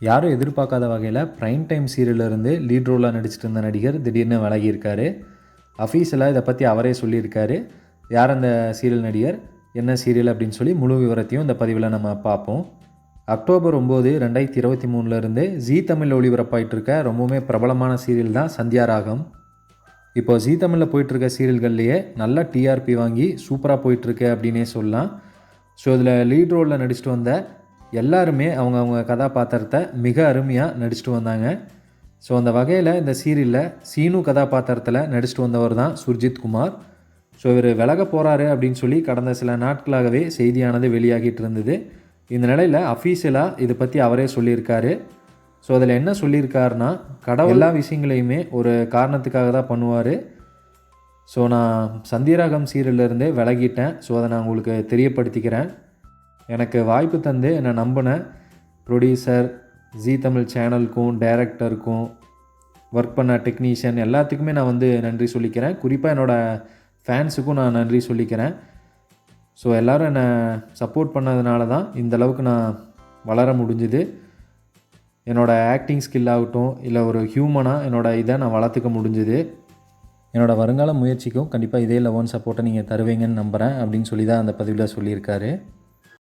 யாரும் எதிர்பார்க்காத வகையில் ப்ரைம் டைம் சீரியலிருந்து லீட் ரோலாக நடிச்சிட்டு இருந்த நடிகர் திடீர்னு விலகியிருக்காரு. அஃபீஸில் இதை பற்றி அவரே சொல்லியிருக்காரு. யார் அந்த சீரியல் நடிகர்? என்ன சீரியல் அப்படின்னு சொல்லி முழு விவரத்தையும் இந்த பதிவில் நம்ம பார்ப்போம். அக்டோபர் ஒம்பது ரெண்டாயிரத்தி இருபத்தி மூணுலேருந்து ஜீ தமிழில் ஒளிபரப்பாயிட்டு இருக்க ரொம்பவுமே பிரபலமான சீரியல் தான் சந்தியா ராகம். இப்போ ஜீ தமிழில் போயிட்டுருக்க சீரியல்கள்லேயே நல்லா டிஆர்பி வாங்கி சூப்பராக போயிட்டுருக்கு அப்படின்னே சொல்லலாம். ஸோ இதில் லீட் ரோலில் நடிச்சிட்டு வந்த எல்லாருமே அவங்கவுங்க கதாபாத்திரத்தை மிக அருமையாக நடிச்சுட்டு வந்தாங்க. ஸோ அந்த வகையில் இந்த சீரியலில் சீனு கதாபாத்திரத்தில் நடிச்சுட்டு வந்தவர் தான் சுர்ஜித் குமார். ஸோ இவர் விலக போகிறாரு அப்படின்னு சொல்லி கடந்த சில நாட்களாகவே செய்தியானது வெளியாகிட்டு இருந்தது. இந்த நிலையில் அஃபீஷியலாக இதை பற்றி அவரே சொல்லியிருக்காரு. ஸோ அதில் என்ன சொல்லியிருக்காருன்னா கடவுள் எல்லா விஷயங்களையுமே ஒரு காரணத்துக்காக தான் பண்ணுவார். ஸோ நான் சந்திராகம் சீரியல்லேருந்தே விலகிட்டேன். ஸோ அதை நான் உங்களுக்கு தெரியப்படுத்திக்கிறேன். எனக்கு வாய்ப்பு தந்து என்னை நம்பின ப்ரொடியூசர் ஜீ தமிழ் சேனலுக்கும் டைரக்டருக்கும் ஒர்க் பண்ண டெக்னீஷியன் எல்லாத்துக்குமே நான் வந்து நன்றி சொல்லிக்கிறேன். குறிப்பாக என்னோடய ஃபேன்ஸுக்கும் நான் நன்றி சொல்லிக்கிறேன். ஸோ எல்லோரும் என்னை சப்போர்ட் பண்ணதுனால தான் இந்த அளவுக்கு நான் வளர முடிஞ்சுது. என்னோடய ஆக்டிங் ஸ்கில் ஆகட்டும் இல்லை ஒரு ஹியூமனாக என்னோடய இதை நான் வளர்த்துக்க முடிஞ்சுது. என்னோடய வருங்கால முயற்சிக்கும் கண்டிப்பாக இதே லெவன் சப்போர்ட்டை நீங்கள் தருவீங்கன்னு நம்புகிறேன் அப்படின்னு சொல்லி தான் அந்த பதிவில் சொல்லியிருக்காரு.